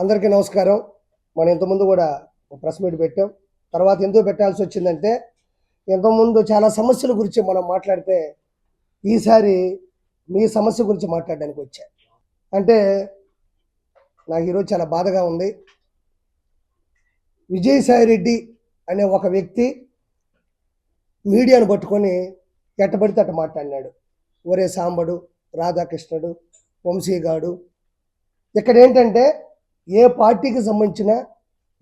అందరికీ నమస్కారం. మనం ఇంతకుముందు కూడా ఒక ప్రెస్ మీట్ పెట్టాం. తర్వాత ఎందుకు పెట్టాల్సి వచ్చిందంటే ఇంతకుముందు చాలా సమస్యల గురించి మనం మాట్లాడితే ఈసారి మీ సమస్య గురించి మాట్లాడడానికి వచ్చా. అంటే నాకు ఈరోజు చాలా బాధగా ఉంది. విజయసాయి రెడ్డి అనే ఒక వ్యక్తి మీడియాను పట్టుకొని ఎట్టబడితే అట్ట మాట్లాడినాడు. ఒరే సాంబడు రాధాకృష్ణుడు వంశీగాడు. ఇక్కడ ఏంటంటే ఏ పార్టీకి సంబంధించిన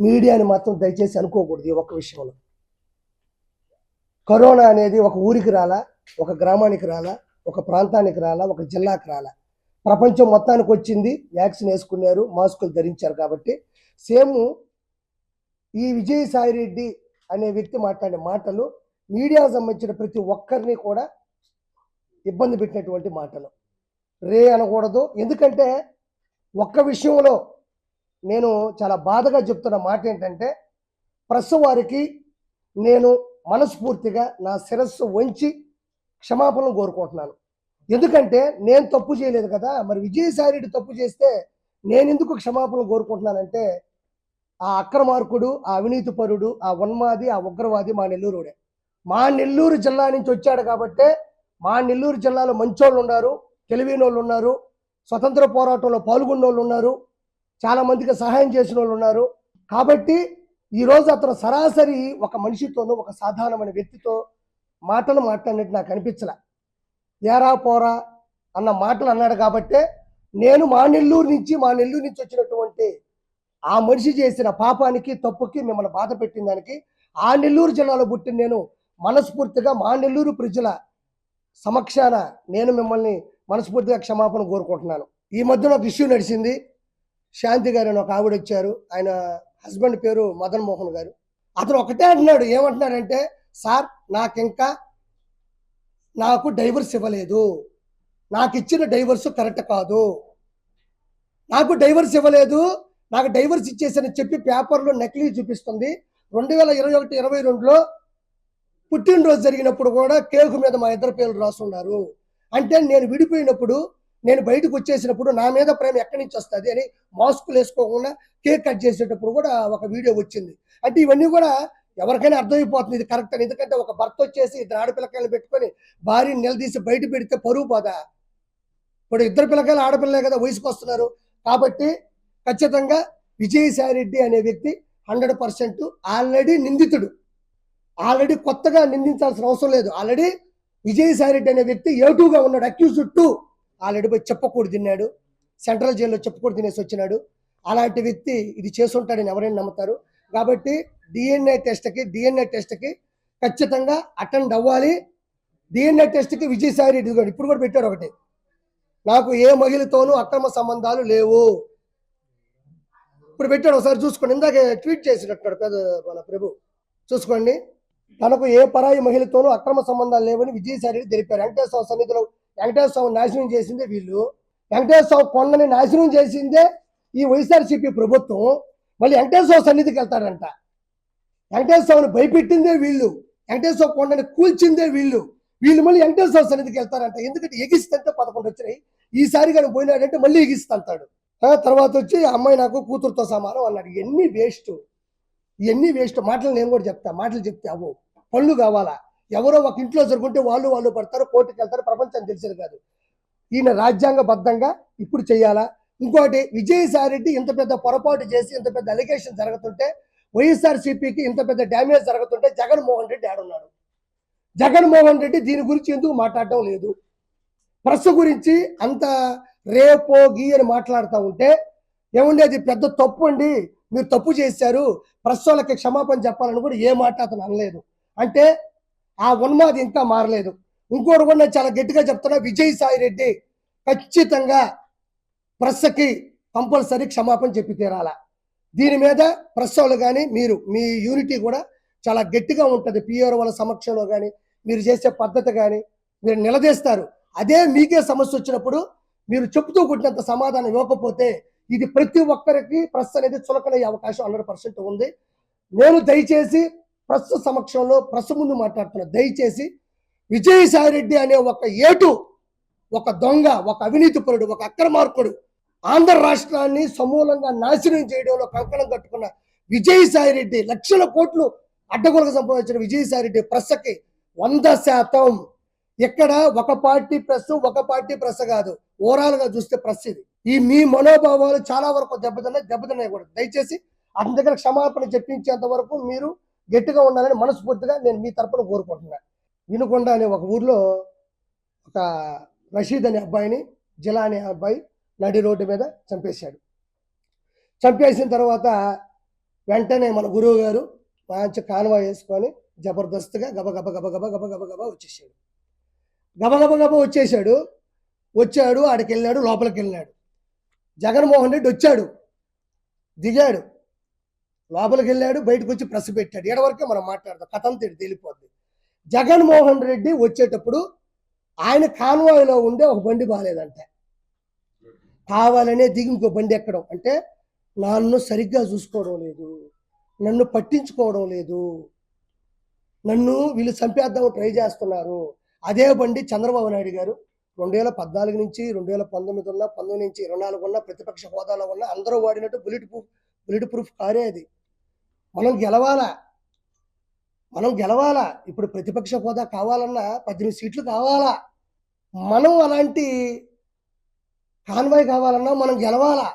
మీడియాని మాత్రం దయచేసి అనుకోకూడదు ఈ ఒక్క విషయంలో. కరోనా అనేది ఒక ఊరికి రాలా ఒక గ్రామానికి రాలా ఒక ప్రాంతానికి రాలా ఒక జిల్లాకి రాలా. ప్రపంచం మొత్తానికి వచ్చింది వ్యాక్సిన్ వేసుకున్నారు మాస్కులు ధరించారు కాబట్టి సేమ్ ఈ విజయసాయి రెడ్డి అనే వ్యక్తి మాట్లాడే మాటలు మీడియాకు సంబంధించిన ప్రతి ఒక్కరిని కూడా ఇబ్బంది పెట్టినటువంటి మాటలు. రే అనకూడదు. ఎందుకంటే ఒక్క విషయంలో నేను చాలా బాధగా చెప్తున్న మాట ఏంటంటే ప్రెస్ వారికి నేను మనస్ఫూర్తిగా నా శిరస్సు వంచి క్షమాపణలు కోరుకుంటున్నాను. ఎందుకంటే నేను తప్పు చేయలేదు కదా మరి విజయసాయిరెడ్డి తప్పు చేస్తే నేను ఎందుకు క్షమాపణలు కోరుకుంటున్నానంటే ఆ అక్రమార్కుడు ఆ అవినీతి పరుడు ఆ ఉన్మాది ఆ ఉగ్రవాది మా నెల్లూరుడే. మా నెల్లూరు జిల్లా నుంచి వచ్చాడు కాబట్టే మా నెల్లూరు జిల్లాలో మంచోళ్ళు ఉన్నారు తెలివైన వాళ్ళు ఉన్నారు స్వతంత్ర పోరాటంలో పాల్గొన్న వాళ్ళు ఉన్నారు చాలా మందికి సహాయం చేసిన వాళ్ళు ఉన్నారు. కాబట్టి ఈరోజు అతను సరాసరి ఒక మనిషితోనూ ఒక సాధారణమైన వ్యక్తితో మాటలు మాట్లాడినట్టు నాకు అనిపించలే. ఏరా పోరా అన్న మాటలు అన్నాడు కాబట్టే నేను మా నెల్లూరు నుంచి మా నెల్లూరు నుంచి వచ్చినటువంటి ఆ మనిషి చేసిన పాపానికి తప్పుకి మిమ్మల్ని బాధ పెట్టిన దానికి ఆ నెల్లూరు జిల్లాలో పుట్టిన నేను మనస్ఫూర్తిగా మా నెల్లూరు ప్రజల సమక్షాన నేను మిమ్మల్ని మనస్ఫూర్తిగా క్షమాపణ కోరుకుంటున్నాను. ఈ మధ్యన ఒక ఇష్యూ నడిచింది. శాంతి గారు అని ఒక ఆవిడ వచ్చారు ఆయన హస్బెండ్ పేరు మదన్ మోహన్ గారు. అతను ఒకటే అంటున్నాడు. ఏమంటున్నాడంటే సార్ నాకు ఇంకా నాకు డైవర్స్ ఇవ్వలేదు. నాకు ఇచ్చిన డైవర్స్ కరెక్ట్ కాదు. నాకు డైవర్స్ ఇవ్వలేదు. నాకు డైవర్స్ ఇచ్చేసని చెప్పి పేపర్లో నకిలీ చూపిస్తుంది. రెండు వేల ఇరవై ఒకటి ఇరవై రెండులో పుట్టినరోజు జరిగినప్పుడు కూడా కేకు మీద మా ఇద్దరు పేర్లు రాస్తున్నారు అంటే నేను విడిపోయినప్పుడు నేను బయటకు వచ్చేసినప్పుడు నా మీద ప్రేమ ఎక్కడి నుంచి వస్తుంది అని మాస్కులు వేసుకోకుండా కేక్ కట్ చేసేటప్పుడు కూడా ఒక వీడియో వచ్చింది. అంటే ఇవన్నీ కూడా ఎవరికైనా అర్థమైపోతుంది ఇది కరెక్ట్ అని. ఎందుకంటే ఒక భర్త వచ్చేసి ఇద్దరు ఆడపిల్లకాయలు పెట్టుకొని భార్యని నిలదీసి బయట పెడితే పరువు పోదా? ఇప్పుడు ఇద్దరు పిల్లకాయలు ఆడపిల్లలే కదా వయసుకు వస్తున్నారు. కాబట్టి ఖచ్చితంగా విజయసాయి రెడ్డి అనే వ్యక్తి హండ్రెడ్ పర్సెంట్ ఆల్రెడీ నిందితుడు. ఆల్రెడీ కొత్తగా నిందించాల్సిన అవసరం లేదు. ఆల్రెడీ విజయసాయి రెడ్డి అనే వ్యక్తి ఏటుగా ఉన్నాడు అక్యూజ్డ్ టూ ఆల్రెడీ పోయి చెప్పకూడదు తిన్నాడు. సెంట్రల్ జైల్లో చెప్పకూడదు తినేసి వచ్చినాడు. అలాంటి వ్యక్తి ఇది చేసుంటాడని ఎవరైనా నమ్ముతారు. కాబట్టి డిఎన్ఏ టెస్ట్కి డిఎన్ఏ టెస్ట్కి ఖచ్చితంగా అటెండ్ అవ్వాలి. డిఎన్ఏ టెస్ట్కి విజయసాయి రెడ్డి ఇప్పుడు కూడా పెట్టారు ఒకటి. నాకు ఏ మహిళతోనూ అక్రమ సంబంధాలు లేవు. ఇప్పుడు పెట్టాడు ఒకసారి చూసుకోండి. ఇందాక ట్వీట్ చేసినట్టున్నాడు పెద్ద మన ప్రభు. చూసుకోండి. తనకు ఏ పరాయి మహిళతోనూ అక్రమ సంబంధాలు లేవని విజయసాయి రెడ్డి తెలిపారు. వెంకటేశ్వర సన్నిధిలో వెంకటేశ్వర నాశనం చేసిందే వీళ్ళు. వెంకటేశ్వర కొండని నాశనం చేసిందే ఈ వైఎస్ఆర్సీపీ ప్రభుత్వం. మళ్ళీ వెంకటేశ్వర సన్నిధికి వెళ్తాడంట. స్వామిని భయపెట్టిందే వీళ్ళు. వెంకటేశ్వర కొండని కూల్చిందే వీళ్ళు. వీళ్ళు మళ్ళీ వెంకటేశ్వర సన్నిధికి వెళ్తారంట. ఎందుకంటే ఎగిస్తుంటే పదకొండు వచ్చినాయి. ఈసారి కానీ పోయినాడంటే మళ్ళీ ఎగిస్తుంటాడు తర్వాత వచ్చి అమ్మాయి నాకు కూతురుతో సమానం అన్నాడు. ఇవన్నీ వేస్ట్. ఇవన్నీ వేస్ట్. మాటలు నేను కూడా చెప్తా. మాటలు చెప్తే అవ్వు పళ్ళు కావాలా? ఎవరో ఒక ఇంట్లో జరుగుంటే వాళ్ళు వాళ్ళు పడతారు కోర్టుకి వెళ్తారు ప్రపంచం తెలిసేది కాదు. ఈయన రాజ్యాంగబద్ధంగా ఇప్పుడు చేయాలా? ఇంకోటి విజయసాయి రెడ్డి ఇంత పెద్ద పొరపాటు చేసి ఇంత పెద్ద అలిగేషన్ జరుగుతుంటే వైఎస్ఆర్సీపీకి ఇంత పెద్ద డ్యామేజ్ జరుగుతుంటే జగన్మోహన్ రెడ్డి ఆడున్నాడు జగన్మోహన్ రెడ్డి దీని గురించి ఎందుకు మాట్లాడటం లేదు? ప్రెస్ గురించి అంత రేపో గీ అని మాట్లాడుతూ ఉంటే ఏముండే అది పెద్ద తప్పు అండి మీరు తప్పు చేశారు ప్రెస్ వాళ్ళకి క్షమాపణ చెప్పాలని కూడా ఏ మాట అతను అనలేదు. అంటే ఆ ఉన్మాది ఇంకా మారలేదు. ఇంకోటి కూడా చాలా గట్టిగా చెప్తున్నా విజయసాయి రెడ్డి ఖచ్చితంగా ప్రెస్కి కంపల్సరీ క్షమాపణ చెప్పి తీరాల. దీని మీద ప్రెస్ వాళ్ళు కానీ మీరు మీ యూనిటీ కూడా చాలా గట్టిగా ఉంటుంది. పిఆర్ వాళ్ళ సమక్షంలో కానీ మీరు చేసే పద్ధతి కానీ మీరు నిలదీస్తారు. అదే మీకే సమస్య వచ్చినప్పుడు మీరు చెప్తూ కొట్టినంత సమాధానం ఇవ్వకపోతే ఇది ప్రతి ఒక్కరికి ప్రెస్ అనేది చులకనయ్యే అవకాశం హండ్రెడ్ పర్సెంట్ ఉంది. నేను దయచేసి ప్రస్తుత సమక్షంలో ప్రెస్ ముందు మాట్లాడుతున్నా దయచేసి విజయసాయి రెడ్డి అనే ఒక ఏటు ఒక దొంగ ఒక అవినీతిపరుడు ఒక అక్రమార్కుడు ఆంధ్ర రాష్ట్రాన్ని సమూలంగా నాశనం చేయడంలో కంకణం కట్టుకున్న విజయసాయి రెడ్డి లక్షల కోట్లు అడ్డగోలకు సంపాదించిన విజయసాయి రెడ్డి ప్రశ్నకి వంద శాతం. ఇక్కడ ఒక పార్టీ ప్రెస్ ఒక పార్టీ ప్రెస్ కాదు. ఓవరాల్గా చూస్తే ప్రెస్ ఇది. ఈ మీ మనోభావాలు చాలా వరకు దెబ్బతిన్నాయి దెబ్బతిన్నాయి కూడా. దయచేసి అతని దగ్గర క్షమాపణ చెప్పించేంత వరకు మీరు గట్టిగా ఉండాలని మనస్ఫూర్తిగా నేను మీ తరపున కోరుకుంటున్నాను వినుకొండ అనే ఒక ఊర్లో ఒక రషీద్ అనే అబ్బాయిని జిలా అనే అబ్బాయి నడి రోడ్డు మీద చంపేశాడు. చంపేసిన తర్వాత వెంటనే మన గురువు గారు మంచి కాన్వా వేసుకొని జబర్దస్త్గా గబ గబ గబ గబ గబ గబ గబ వచ్చేసాడు గబగబ గబ వచ్చేసాడు వచ్చాడు ఆడికి వెళ్ళాడు లోపలికి వెళ్ళాడు జగన్మోహన్ రెడ్డి వచ్చాడు. దిగాడు. లోపలికి వెళ్ళాడు బయటకు వచ్చి ప్రెస్ పెట్టాడు. ఎడ వరకే మనం మాట్లాడదాం. కథం తిడి తెలిపోద్ది. జగన్మోహన్ రెడ్డి వచ్చేటప్పుడు ఆయన కాన్వాయ్లో ఉండే ఒక బండి బాగాలేదంట. కావాలనే దిగి ఇంకో బండి ఎక్కడం. అంటే నన్ను సరిగ్గా చూసుకోవడం లేదు. నన్ను పట్టించుకోవడం లేదు. నన్ను వీళ్ళు చంపేద్దాం ట్రై చేస్తున్నారు. అదే బండి చంద్రబాబు నాయుడు గారు రెండు వేల పద్నాలుగు నుంచి రెండు వేల పంతొమ్మిది ఉన్న పంతొమ్మిది నుంచి ఇరవై నాలుగు ఉన్న ప్రతిపక్ష హోదాలో ఉన్న అందరూ వాడినట్టు బుల్లెట్ ప్రూఫ్ బుల్లెట్ ప్రూఫ్ కారే అది. మనం గెలవాలా? మనం గెలవాలా? ఇప్పుడు ప్రతిపక్ష హోదా కావాలన్నా పద్దెనిమిది సీట్లు కావాలా? మనం అలాంటి కాన్వాయ్ కావాలన్నా మనం గెలవాలా?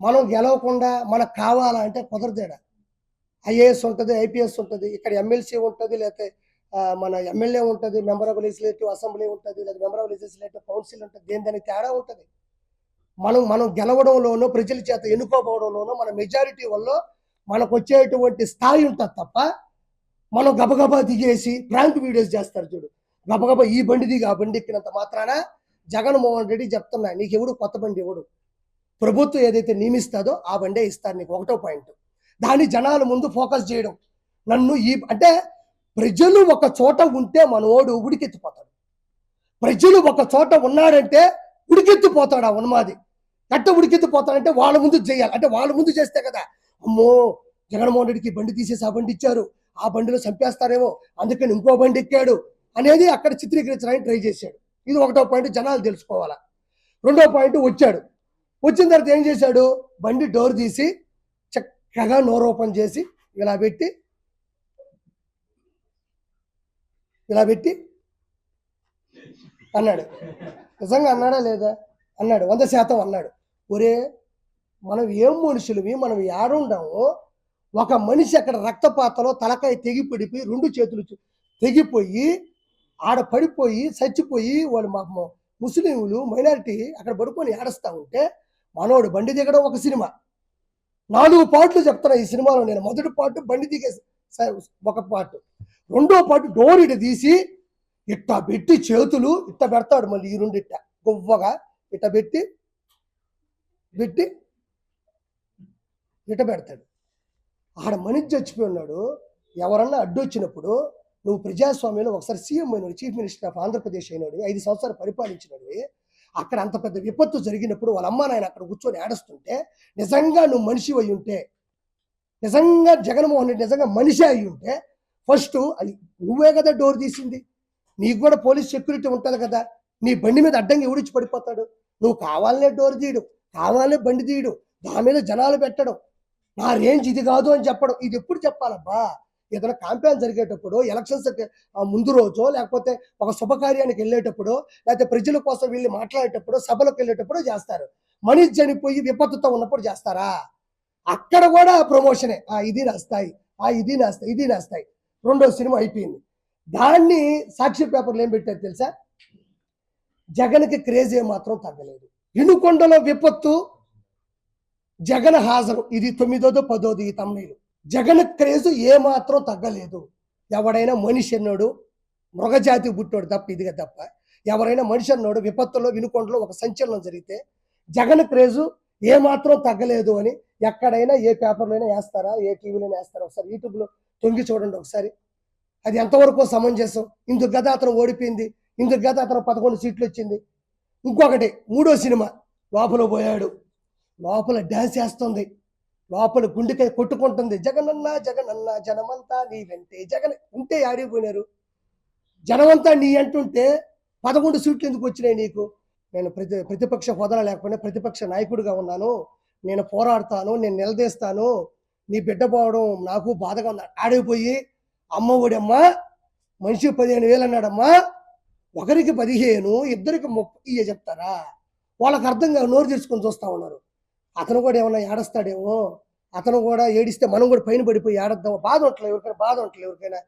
మనం గెలవకుండా మనకు కావాలా అంటే కుదరదేడా? ఐఏఎస్ ఉంటుంది ఐపీఎస్ ఉంటుంది ఇక్కడ ఎమ్మెల్సీ ఉంటుంది లేకపోతే మన ఎమ్మెల్యే ఉంటుంది మెంబర్ ఆఫ్ లెజిస్లేటివ్ అసెంబ్లీ ఉంటుంది లేదా మెంబర్ ఆఫ్ లెజిస్లేటివ్ కౌన్సిల్ ఉంటుంది దేని దానికి తేడా ఉంటుంది. మనం మనం గెలవడంలోనూ ప్రజల చేత ఎన్నుకోబోవడంలోనూ మన మెజారిటీ వల్ల మనకు వచ్చేటువంటి స్థాయి ఉంటుంది తప్ప మనం గబగబా దిగేసి ప్రాంక్ వీడియోస్ చేస్తారు చూడు. గబగబా ఈ బండి దిగి ఆ బండి ఎక్కినంత మాత్రాన జగన్మోహన్ రెడ్డి చెప్తున్నా నీకు ఎవడు కొత్త బండి ఎవడు? ప్రభుత్వం ఏదైతే నియమిస్తుందో ఆ బండే ఇస్తారు నీకు ఒకటో పాయింట్. దాన్ని జనాల ముందు ఫోకస్ చేయడం. నన్ను ఈ అంటే ప్రజలు ఒక చోట ఉంటే మనోడు ఉడికెత్తిపోతాడు. ప్రజలు ఒక చోట ఉన్నాడంటే ఉడికెత్తిపోతాడు ఆ ఉన్మాది. ఎట్ట ఉడికెత్తిపోతాడంటే వాళ్ళ ముందు చేయాలి. అంటే వాళ్ళ ముందు చేస్తే కదా అమ్మో జగన్మోహన్ రెడ్డికి బండి తీసేసి ఆ బండి ఇచ్చారు. ఆ బండిలో చంపేస్తారేమో అందుకని ఇంకో బండి ఎక్కాడు అనేది అక్కడ చిత్రీకరించడానికి ట్రై చేశాడు. ఇది ఒకటో పాయింట్ జనాలు తెలుసుకోవాలా. రెండో పాయింట్ వచ్చాడు. వచ్చిన తర్వాత ఏం చేశాడు? బండి డోర్ తీసి చక్కగా నోరు ఓపెన్ చేసి ఇలా పెట్టి ఇలా పెట్టి అన్నాడు. నిజంగా అన్నాడా లేదా? అన్నాడు. వంద శాతం అన్నాడు. ఒరే మనం ఏం మనుషులవి మనం ఏడుండము ఒక మనిషి అక్కడ రక్తపాతలో తలకాయ తెగిపడిపోయి రెండు చేతులు తెగిపోయి ఆడ పడిపోయి చచ్చిపోయి వాళ్ళు మా ముస్లింలు మైనారిటీ అక్కడ పడుకొని ఏడుస్తా ఉంటే మనోడు బండి దిగడం ఒక సినిమా. నాలుగు పాటలు చెప్తున్నా ఈ సినిమాలో నేను. మొదటి పాటు బండి దిగే ఒక పాటు. రెండో పాటు డోర్ ఇట తీసి ఇట్ట పెట్టి చేతులు ఇట్ట పెడతాడు మళ్ళీ ఈ రెండు ఇట్ట గువ్వగా ఇట్ట పెట్టి పెట్టి ఇట పెడతాడు. ఆడ మనిషి చచ్చిపోయి ఉన్నాడు. ఎవరన్నా అడ్డొచ్చినప్పుడు నువ్వు ప్రజాస్వామ్యంలో ఒకసారి సీఎం అయినాడు చీఫ్ మినిస్టర్ ఆఫ్ ఆంధ్రప్రదేశ్ అయినాడు ఐదు సంవత్సరాలు పరిపాలించినాడు అక్కడ అంత పెద్ద విపత్తు జరిగినప్పుడు వాళ్ళ అమ్మ నాయన అక్కడ కూర్చొని ఏడుస్తుంటే నిజంగా నువ్వు మనిషి అయి ఉంటే నిజంగా జగన్మోహన్ రెడ్డి నిజంగా మనిషి అయి ఉంటే ఫస్ట్ అది నువ్వే కదా డోర్ తీసింది. నీకు కూడా పోలీస్ సెక్యూరిటీ ఉంటుంది కదా. నీ బండి మీద అడ్డంగా ఎవడిచ్చి పడిపోతాడు? నువ్వు కావాలనే డోర్ తీయడు కావాలనే బండి తీయడు దాని మీద జనాలు పెట్టడం నా రేంజ్ ఇది కాదు అని చెప్పడం. ఇది ఎప్పుడు చెప్పాలబ్బా? ఏదైనా క్యాంపెయిన్ జరిగేటప్పుడు ఎలక్షన్స్ ముందు రోజో లేకపోతే ఒక శుభకార్యానికి వెళ్ళేటప్పుడు లేకపోతే ప్రజల కోసం వెళ్ళి మాట్లాడేటప్పుడు సభలకు వెళ్ళేటప్పుడు చేస్తారు. మనిషి చనిపోయి విపత్తుతో ఉన్నప్పుడు చేస్తారా? అక్కడ కూడా ప్రమోషనే ఆ ఇది నా ఆ ఇది నాస్తాయి ఇది నాస్తాయి రెండో సినిమా అయిపోయింది. దాన్ని సాక్షి పేపర్లు ఏం పెట్టారు తెలుసా? జగన్కి క్రేజ్ మాత్రం తగ్గలేదు. వినుకొండలో విపత్తు జగన్ హాజరు. ఇది తొమ్మిదోదో పదోది ఈ తమ్ముడు. జగన్ క్రేజ్ ఏ మాత్రం తగ్గలేదు. ఎవడైనా మనిషి అన్నాడు మృగజాతి పుట్టాడు తప్ప ఇదిగా తప్ప. ఎవరైనా మనిషి అన్నాడు విపత్తులో వినుకొండలో ఒక సంచలనం జరిగితే జగన్ క్రేజు ఏ మాత్రం తగ్గలేదు అని ఎక్కడైనా ఏ పేపర్లోనే వేస్తారా ఏ టీవీలోనే వేస్తారా? ఒకసారి యూట్యూబ్లో తొంగి చూడండి ఒకసారి. అది ఎంతవరకు సమంజసం? ఇందుకు గత అతను ఓడిపోయింది. ఇందుకు గత అతను పదకొండు సీట్లు వచ్చింది. ఇంకొకటి మూడో సినిమా లోపల పోయాడు. లోపల డ్యాన్స్ చేస్తుంది లోపల గుండెకాయ కొట్టుకుంటుంది. జగనన్న జగనన్న జనమంతా నీ వెంటే. జగన్ ఉంటే ఆడిపోయినారు. జనమంతా నీ అంటుంటే పదకొండు సీట్లు ఎందుకు వచ్చినాయి నీకు? నేను ప్రతి ప్రతిపక్ష హోదా లేకపోయినా ప్రతిపక్ష నాయకుడిగా ఉన్నాను. నేను పోరాడతాను నేను నిలదీస్తాను. నీ బిడ్డ పోవడం నాకు బాధగా ఉంది. ఆడిపోయి అమ్మ ఒడమ్మా మనిషి పదిహేను వేలు అన్నాడమ్మా ఒకరికి పదిహేను ఇద్దరికి ముప్పై ఇయ్య చెప్తారా? వాళ్ళకి అర్థంగా నోరు తెరుచుకొని చూస్తా ఉన్నారు. అతను కూడా ఏమన్నా ఏడస్తాడేమో? అతను కూడా ఏడిస్తే మనం కూడా పైన పడిపోయి ఏడద్దాం. బాధ ఉంటలేదు ఎవరికైనా బాధ ఉంటలేదు ఎవరికైనా.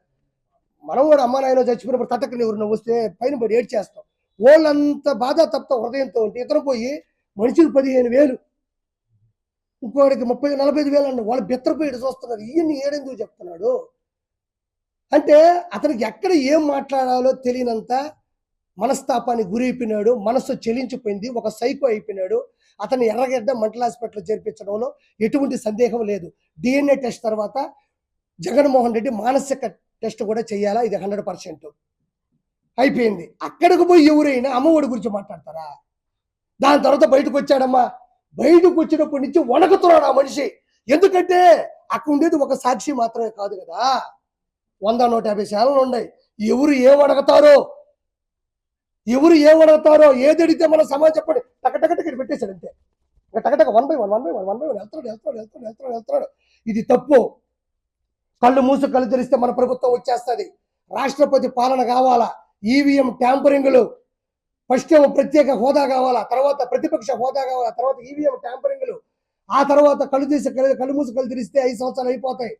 మనం కూడా అమ్మ నాయన చచ్చిపోయినప్పుడు తట్టకని ఎవరిన వస్తే పైన పడి ఏడ్చేస్తాం. వాళ్ళంత బాధ తప్ప హృదయంతో ఉంటే ఇతను పోయి మనుషులు పదిహేను వేలు ఇంకోడికి ముప్పై నలభై ఐదు వేలు అండి వాళ్ళు బెత్తరపోయి చూస్తున్నారు. ఈయన్ని ఏడెందుకు చెప్తున్నాడు? అంటే అతనికి ఎక్కడ ఏం మాట్లాడాలో తెలియనంత మనస్తాపానికి గురి అయిపోయినాడు మనస్సు చెలించిపోయింది. ఒక సైకో అయిపోయినాడు. అతన్ని ఎర్రగడ్డ మంటల్ హాస్పిటల్ చేర్పించడంలో ఎటువంటి సందేహం లేదు. డిఎన్ఏ టెస్ట్ తర్వాత జగన్మోహన్ రెడ్డి మానసిక టెస్ట్ కూడా చేయాలా? ఇది హండ్రెడ్ పర్సెంట్. అయిపోయింది. అక్కడికి పోయి ఎవరైనా అమ్మఒడి గురించి మాట్లాడతారా? దాని తర్వాత బయటకు వచ్చాడమ్మా. బయటకు వచ్చినప్పటి నుంచి వణకుతున్నాడు ఆ మనిషి. ఎందుకంటే అక్కడ ఉండేది ఒక సాక్షి మాత్రమే కాదు కదా. వంద నూట యాభై శాలలు ఉన్నాయి. ఎవరు ఏం అడగతారో ఎవరు ఏం అడగతారో ఏది అడిగితే మన సమాజం చెప్పండి. టకటక పెట్టేశాడు అంతే. ఇంకా టకటక one by one one by one one by one వెళ్తాడు వెళ్తాడు వెళ్తాడు వెళ్తాడు వెళ్తాడు ఇది తప్పు. కళ్ళు మూసు కళ్ళు తెరిస్తే మన ప్రభుత్వం వచ్చేస్తుంది. రాష్ట్రపతి పాలన కావాలా? ఈవీఎం ట్యాంపరింగ్లు. ఫస్ట్ ఏమో ప్రత్యేక హోదా కావాలా? తర్వాత ప్రతిపక్ష హోదా కావాలా? తర్వాత ఈవీఎం ట్యాంపరింగ్లు. ఆ తర్వాత కళ్ళు తీసి కళ్ళు కళ్ళు మూసి కళ్ళు తెరిస్తే ఐదు సంవత్సరాలు అయిపోతాయి.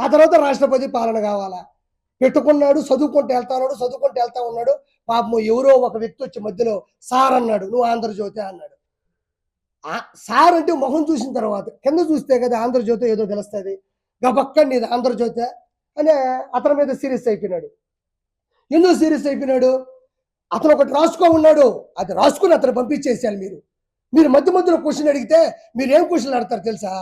ఆ తర్వాత రాష్ట్రపతి పాలన కావాలా? పెట్టుకున్నాడు చదువుకుంటూ వెళ్తాడు చదువుకుంటూ వెళ్తా ఉన్నాడు. పాపం ఎవరో ఒక వ్యక్తి వచ్చి మధ్యలో సార్ అన్నాడు. నువ్వు ఆంధ్రజ్యోతి అన్నాడు. ఆ సార్ అంటే మొహం చూసిన తర్వాత కింద చూస్తే కదా ఆంధ్రజ్యోతి ఏదో తెలుస్తుంది. గబక్క నీది ఆంధ్రజ్యోతి అని అతని మీద సీరియస్ అయిపోయినాడు. ఎందుకు సీరియస్ అయిపోయినాడు? అతను ఒకటి రాసుకో ఉన్నాడు. అది రాసుకుని అతను పంపించేసేయాలి మీరు. మీరు మధ్య మధ్యలో క్వశ్చన్ అడిగితే మీరు ఏం క్వశ్చన్ అడతారు తెలుసా?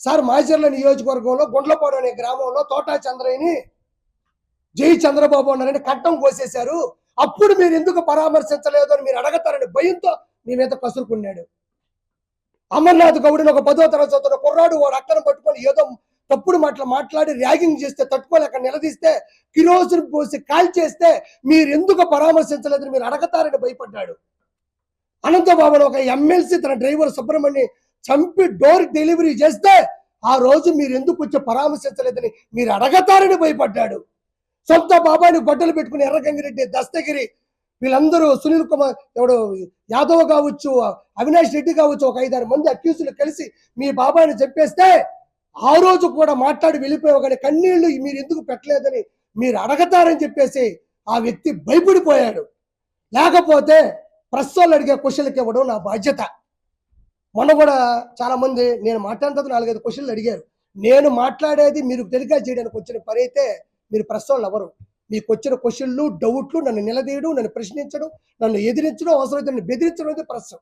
సార్ మాచర్ల నియోజకవర్గంలో గుండ్లపాడు అనే గ్రామంలో తోటా చంద్రయ్యని జై చంద్రబాబు అన్నారని కట్టం కోసేశారు. అప్పుడు మీరు ఎందుకు పరామర్శించలేదు అని మీరు అడగతారని భయంతో మీ మీద కసురుకున్నాడు అమర్నాథ్ గౌడ్ని ఒక పదో తరగతి చదువుతున్న కుర్రాడు వాడు అక్కను పట్టుకొని ఏదో తప్పుడు మాటలు మాట్లాడి ర్యాగింగ్ చేస్తే తట్టుకోలేక నిలదీస్తే కిరోసిన్ పోసి కాల్ చేస్తే మీరు ఎందుకు పరామర్శించలేదని మీరు అడగతారని భయపడ్డాడు. అనంతబాబుని ఒక ఎమ్మెల్సీ తన డ్రైవర్ సుబ్రహ్మణ్యం చంపి డోర్ డెలివరీ చేస్తే ఆ రోజు మీరు ఎందుకు వచ్చి పరామర్శించలేదని మీరు అడగతారని భయపడ్డాడు. సొంత బాబాయిని బట్టలు పెట్టుకుని ఎర్రగంగిరెడ్డి దస్తగిరి వీళ్ళందరూ సునీల్ కుమార్ ఎవడు యాదవ్ కావచ్చు అవినాష్ రెడ్డి కావచ్చు ఒక ఐదారు మంది అక్యూసులు కలిసి మీ బాబాయిని చెప్పేస్తే ఆ రోజు కూడా మాట్లాడి వెళ్ళిపోయావు కానీ కన్నీళ్ళు మీరు ఎందుకు పెట్టలేదని మీరు అడగతారని చెప్పేసి ఆ వ్యక్తి భయపడిపోయాడు. లేకపోతే ప్రెస్ వాళ్ళు అడిగే క్వశ్చన్లకి ఇవ్వడం నా బాధ్యత. మొన్న కూడా చాలా మంది నేను మాట్లాడిన తర్వాత నాలుగైదు క్వశ్చన్లు అడిగారు. నేను మాట్లాడేది మీరు టెలికాస్ట్ చేయడానికి వచ్చిన పని అయితే మీరు ప్రెస్ వాళ్ళు ఎవరు? మీకు వచ్చిన క్వశ్చన్లు డౌట్లు నన్ను నిలదీయడం నన్ను ప్రశ్నించడం నన్ను ఎదిరించడం అవసరమైతే నన్ను బెదిరించడం అయితే ప్రెస్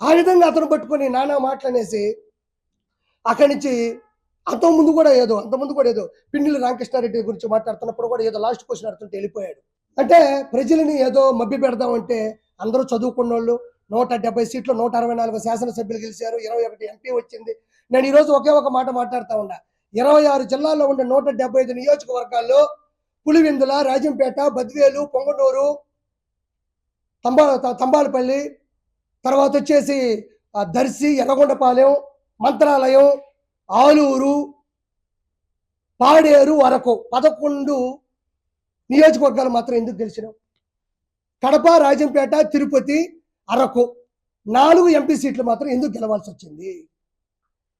ఆ విధంగా అతను పట్టుకొని నానా మాటలనేసి అక్కడి నుంచి అంతకుముందు కూడా ఏదో అంతకుముందు కూడా ఏదో పిన్నెల రామకృష్ణారెడ్డి గురించి మాట్లాడుతున్నప్పుడు కూడా ఏదో లాస్ట్ క్వశ్చన్ అడుగుతుంటే వెళ్ళిపోయాడు. అంటే ప్రజలని ఏదో మబ్బి పెడదామంటే అందరూ చదువుకున్న వాళ్ళు నూట డెబ్బై సీట్లు నూట అరవై నాలుగు శాసనసభ్యులు గెలిచారు ఇరవై ఒకటి ఎంపీ వచ్చింది. నేను ఈరోజు ఒకే ఒక మాట మాట్లాడుతా ఉన్నా. ఇరవై ఆరు జిల్లాల్లో ఉండే నూట డెబ్బై ఐదు నియోజకవర్గాల్లో పులివెందుల రాజంపేట బద్వేలు పొంగనూరు తంబా త- తంబాలపల్లి తర్వాత వచ్చేసి దర్శి ఎర్రగొండపాలెం మంత్రాలయం ఆలూరు పాడేరు వరకు పదకొండు నియోజకవర్గాలు మాత్రం ఎందుకు గెలిచినాం? కడప రాజంపేట తిరుపతి అరకు నాలుగు ఎంపీ సీట్లు మాత్రం ఎందుకు గెలవాల్సి వచ్చింది?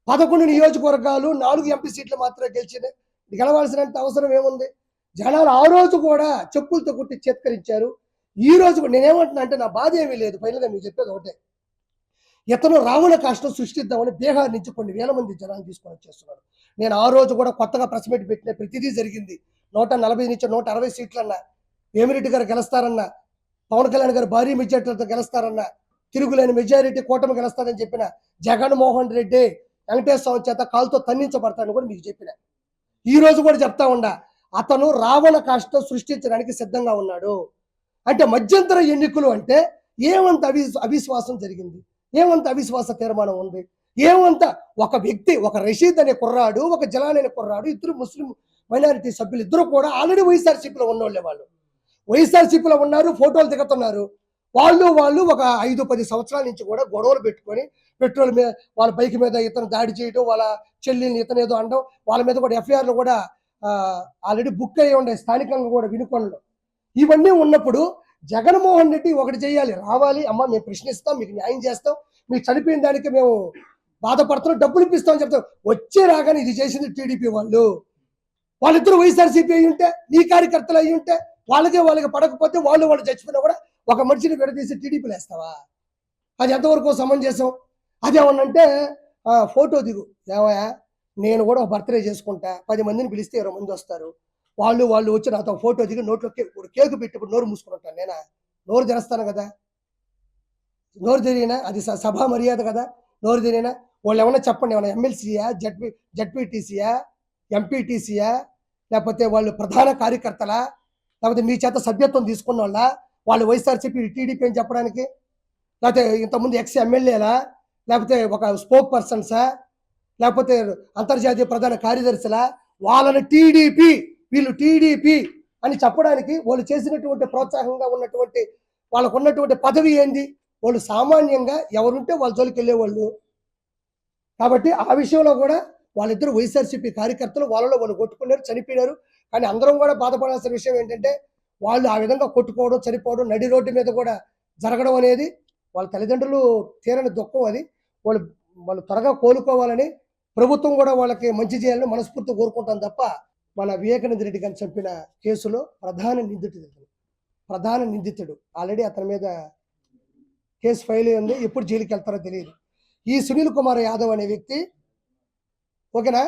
పదకొండు నియోజకవర్గాలు నాలుగు ఎంపీ సీట్లు మాత్రమే గెలిచిన గెలవాల్సినంత అవసరం ఏముంది? జనాలు ఆ రోజు కూడా చెప్పులతో కొట్టి చేత్కరించారు. ఈ రోజు కూడా నేనేమంటున్నా అంటే నా బాధ ఏమీ లేదు. ఫైనల్గా మీకు చెప్పేది ఒకటే. ఇతను రావణ కాష్టం సృష్టిద్దామని బీహార్ నుంచి కొన్ని వేల మంది జనాలు తీసుకొని వచ్చేస్తున్నారు. నేను ఆ రోజు కూడా కొత్తగా ప్రెస్ మీట్ పెట్టిన ప్రతిదీ జరిగింది. నూట నలభై నుంచి నూట అరవై సీట్లన్నా వేమిరెడ్డి గారు గెలుస్తారన్న పవన్ కళ్యాణ్ గారు భారీ మెజార్టీలతో గెలుస్తారన్న తిరుగులేని మెజారిటీ కూటమి గెలుస్తారని చెప్పిన జగన్మోహన్ రెడ్డి వెంకటేశ్వర స్వామి చేత కాలుతో తన్నించబడతాడని కూడా మీకు చెప్పిన. ఈ రోజు కూడా చెప్తా ఉండా అతను రావణ కాష్టతో సృష్టించడానికి సిద్ధంగా ఉన్నాడు. అంటే మధ్యంతర ఎన్నికలు అంటే ఏమంత అవి అవిశ్వాసం జరిగింది? ఏమంత అవిశ్వాస తీర్మానం ఉంది? ఏమంత ఒక వ్యక్తి ఒక రషీద్ అనే కుర్రాడు ఒక జలాన్ అనే కుర్రాడు ఇద్దరు ముస్లిం మైనారిటీ సభ్యులు ఇద్దరు కూడా ఆల్రెడీ వైఎస్ఆర్సీపీలో ఉన్నోళ్ళే వాళ్ళు. వైఎస్ఆర్సీపీలో ఉన్నారు ఫోటోలు దిగుతున్నారు. వాళ్ళు వాళ్ళు ఒక ఐదు పది సంవత్సరాల నుంచి కూడా గొడవలు పెట్టుకొని పెట్రోల్ మీద వాళ్ళ బైక్ మీద ఇతను దాడి చేయడం వాళ్ళ చెల్లిని ఇతను ఏదో అనడం వాళ్ళ మీద కూడా ఎఫ్ఐఆర్లు కూడా ఆల్రెడీ బుక్ అయ్యి ఉండే స్థానికంగా కూడా వినుకొనలు ఇవన్నీ ఉన్నప్పుడు జగన్మోహన్ రెడ్డి ఒకటి చేయాలి రావాలి అమ్మ మేము ప్రశ్నిస్తాం మీకు న్యాయం చేస్తాం మీకు చనిపోయిన దానికి మేము బాధపడుతున్నాం డబ్బులు ఇప్పిస్తామని చెప్తాం. వచ్చే రాగానే ఇది చేసింది టీడీపీ వాళ్ళు. వాళ్ళిద్దరు వైఎస్ఆర్సీపీ అయి ఉంటే నీ కార్యకర్తలు అయి ఉంటే వాళ్ళకే వాళ్ళకి పడకపోతే వాళ్ళు వాళ్ళు చచ్చిపోయినా కూడా ఒక మనిషిని విడదీసి టీడీపీలు వేస్తావా? అది ఎంతవరకు సమంజసం అదేమన్నంటే ఫోటో దిగు. ఏమయ్యా నేను కూడా ఒక బర్త్డే చేసుకుంటా పది మందిని పిలిస్తే ఇరవై మంది వస్తారు. వాళ్ళు వాళ్ళు వచ్చి నాతో ఫోటో దిగి నోట్లో ఇప్పుడు కేకు పెట్టి ఇప్పుడు నోరు మూసుకుని ఉంటాను నేనా? నోరు తెరస్తాను కదా? నోరు తెరిగినా అది సభా మర్యాద కదా? నోరు తెరిగినా వాళ్ళు ఏమన్నా చెప్పండి ఏమన్నా ఎమ్మెల్సీయా జడ్పీ జడ్పీటీసీయా ఎంపీటీసీయా లేకపోతే వాళ్ళు ప్రధాన కార్యకర్తలా లేకపోతే మీ చేత సభ్యత్వం తీసుకున్న వాళ్ళ? వాళ్ళు వైఎస్ఆర్సీపీ టీడీపీ అని చెప్పడానికి? లేకపోతే ఇంతకుముందు ఎక్స్ ఎమ్మెల్యేలా? లేకపోతే ఒక స్పోక్ పర్సన్సా లేకపోతే అంతర్జాతీయ ప్రధాన కార్యదర్శిలా? వాళ్ళని టీడీపీ వీళ్ళు టీడీపీ అని చెప్పడానికి వాళ్ళు చేసినటువంటి ప్రోత్సాహంగా ఉన్నటువంటి వాళ్ళకు ఉన్నటువంటి పదవి ఏంది? వాళ్ళు సామాన్యంగా ఎవరుంటే వాళ్ళ జోలికి వెళ్ళేవాళ్ళు. కాబట్టి ఆ విషయంలో కూడా వాళ్ళిద్దరు వైఎస్ఆర్సీపీ కార్యకర్తలు వాళ్ళలో వాళ్ళు కొట్టుకున్నారు చనిపోయినారు. కానీ అందరం కూడా బాధపడాల్సిన విషయం ఏంటంటే వాళ్ళు ఆ విధంగా కొట్టుకోవడం చనిపోవడం నడి రోడ్డు మీద కూడా జరగడం అనేది వాళ్ళ తల్లిదండ్రులు తీరని దుఃఖం అది. వాళ్ళు వాళ్ళు త్వరగా కోలుకోవాలని ప్రభుత్వం కూడా వాళ్ళకి మంచి చేయాలని మనస్ఫూర్తి కోరుకుంటాం తప్ప మన వివేకానంద రెడ్డి గారిని చంపిన కేసులో ప్రధాన నిందితుడు. ప్రధాన నిందితుడు. ఆల్రెడీ అతని మీద కేసు ఫైల్ అయింది ఎప్పుడు జైలుకి వెళ్తారో తెలియదు. ఈ సునీల్ కుమార్ యాదవ్ అనే వ్యక్తి ఓకేనా?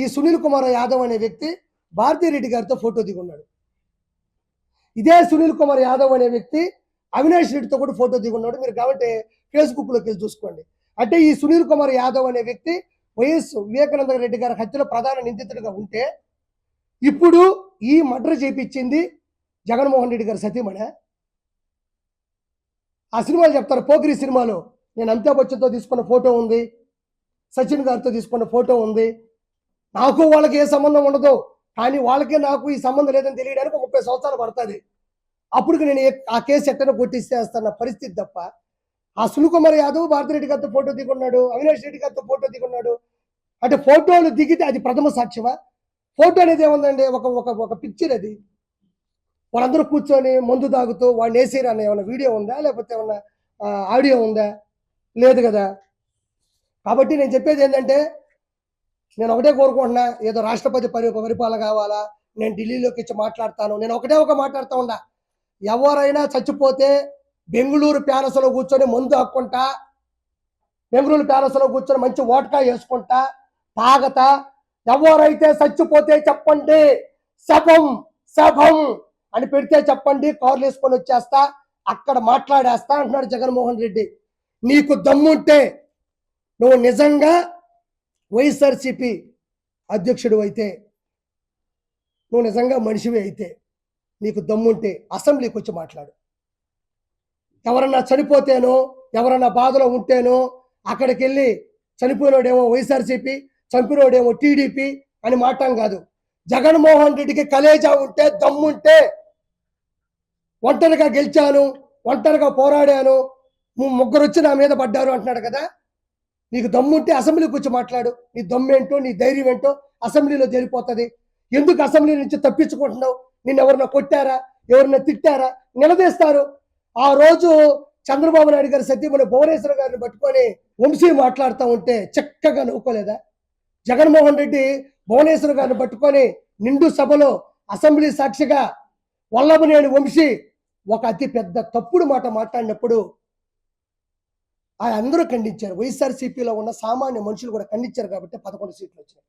ఈ సునీల్ కుమార్ యాదవ్ అనే వ్యక్తి భారతీ రెడ్డి గారితో ఫోటో దిగున్నాడు ఇదే సునీల్ కుమార్ యాదవ్ అనే వ్యక్తి అవినాష్ రెడ్డితో కూడా ఫోటో దిగున్నాడు. మీరు కాబట్టి ఫేస్బుక్లోకి వెళ్ళి చూసుకోండి. అంటే ఈ సునీల్ కుమార్ యాదవ్ అనే వ్యక్తి వైఎస్ వివేకానంద రెడ్డి గారి హత్యలో ప్రధాన నిందితుడిగా ఉంటే ఇప్పుడు ఈ మర్డర్ చేపించింది జగన్మోహన్ రెడ్డి గారి సతీమణి. ఆ సినిమాలు చెప్తారు పోకిరి సినిమాలో. నేను అమితాబ్ బచ్చన్తో తీసుకున్న ఫోటో ఉంది సచిన్ గారితో తీసుకున్న ఫోటో ఉంది. నాకు వాళ్ళకి ఏ సంబంధం ఉండదు. కానీ వాళ్ళకే నాకు ఈ సంబంధం లేదని తెలియడానికి ముప్పై సంవత్సరాలు పడుతుంది. అప్పుడు నేను ఆ కేసు ఎట్టనో కొట్టిస్తేస్తున్న పరిస్థితి తప్ప ఆ సునుకుమార్ యాదవ్ భారతిరెడ్డి గారితో ఫోటో దిగున్నాడు అవినాష్ రెడ్డి గారితో ఫోటో దిగున్నాడు. అంటే ఫోటోలు దిగితే అది ప్రథమ సాక్ష్యమా? ఫోటో అనేది ఏముందండి? ఒక ఒక ఒక పిక్చర్ అది. వాళ్ళందరూ కూర్చొని మందు తాగుతూ వాళ్ళు వేసారు అన్న ఏమైనా వీడియో ఉందా? లేకపోతే ఏమన్నా ఆడియో ఉందా? లేదు కదా. కాబట్టి నేను చెప్పేది ఏంటంటే నేను ఒకటే కోరుకుంటున్నా ఏదో రాష్ట్రపతి పరి పరిపాలన కావాలా నేను ఢిల్లీలోకి ఇచ్చి మాట్లాడతాను. నేను ఒకటే ఒక మాట్లాడుతూ ఉన్నా ఎవరైనా చచ్చిపోతే బెంగళూరు ప్యాలెస్లో కూర్చొని మందు హక్కుంటా బెంగళూరు ప్యాలెస్లో కూర్చొని మంచి ఓటకా వేసుకుంటా తాగతా ఎవరైతే చచ్చిపోతే చెప్పండి శభం శభం అని పెడితే చెప్పండి కార్లు వేసుకొని వచ్చేస్తా అక్కడ మాట్లాడేస్తా అంటున్నాడు జగన్మోహన్ రెడ్డి. నీకు దమ్ముంటే నువ్వు నిజంగా వైఎస్ఆర్సిపి అధ్యక్షుడు అయితే నువ్వు నిజంగా మనిషివి అయితే నీకు దమ్ముంటే అసెంబ్లీకి వచ్చి మాట్లాడు. ఎవరన్నా చనిపోతేనో ఎవరన్నా బాధలో ఉంటేనో అక్కడికి వెళ్ళి చనిపోయినోడేమో వైఎస్ఆర్సీపీ చంపినోడేమో టీడీపీ అని మాట్లాం కాదు. జగన్మోహన్ రెడ్డికి కలేజా ఉంటే దమ్ముంటే ఒంటరిగా గెలిచాను ఒంటరిగా పోరాడాను ముగ్గురు వచ్చి నా మీద పడ్డారు అంటున్నాడు కదా నీకు దమ్ముంటే అసెంబ్లీకి వచ్చి మాట్లాడు. నీ దమ్మేంటో నీ ధైర్యం ఏంటో అసెంబ్లీలో తేలిపోతుంది ఎందుకు అసెంబ్లీ నుంచి తప్పించుకుంటున్నావు? నిన్ను ఎవరిన కొట్టారా? ఎవరన్నా తిట్టారా? నిలదీస్తారు. ఆ రోజు చంద్రబాబు నాయుడు గారి సత్యమని భువనేశ్వర గారిని పట్టుకొని వంశీ మాట్లాడుతూ ఉంటే చక్కగా నవ్వుకోలేదా? జగన్మోహన్ రెడ్డి భువనేశ్వర గారిని పట్టుకొని నిండు సభలో అసెంబ్లీ సాక్షిగా వల్లభనేని వంశీ ఒక అతి పెద్ద తప్పుడు మాట మాట్లాడినప్పుడు ఆయన అందరూ ఖండించారు. వైఎస్ఆర్సీపీలో ఉన్న సామాన్య మనుషులు కూడా ఖండించారు కాబట్టి పదకొండు సీట్లు వచ్చినాయి.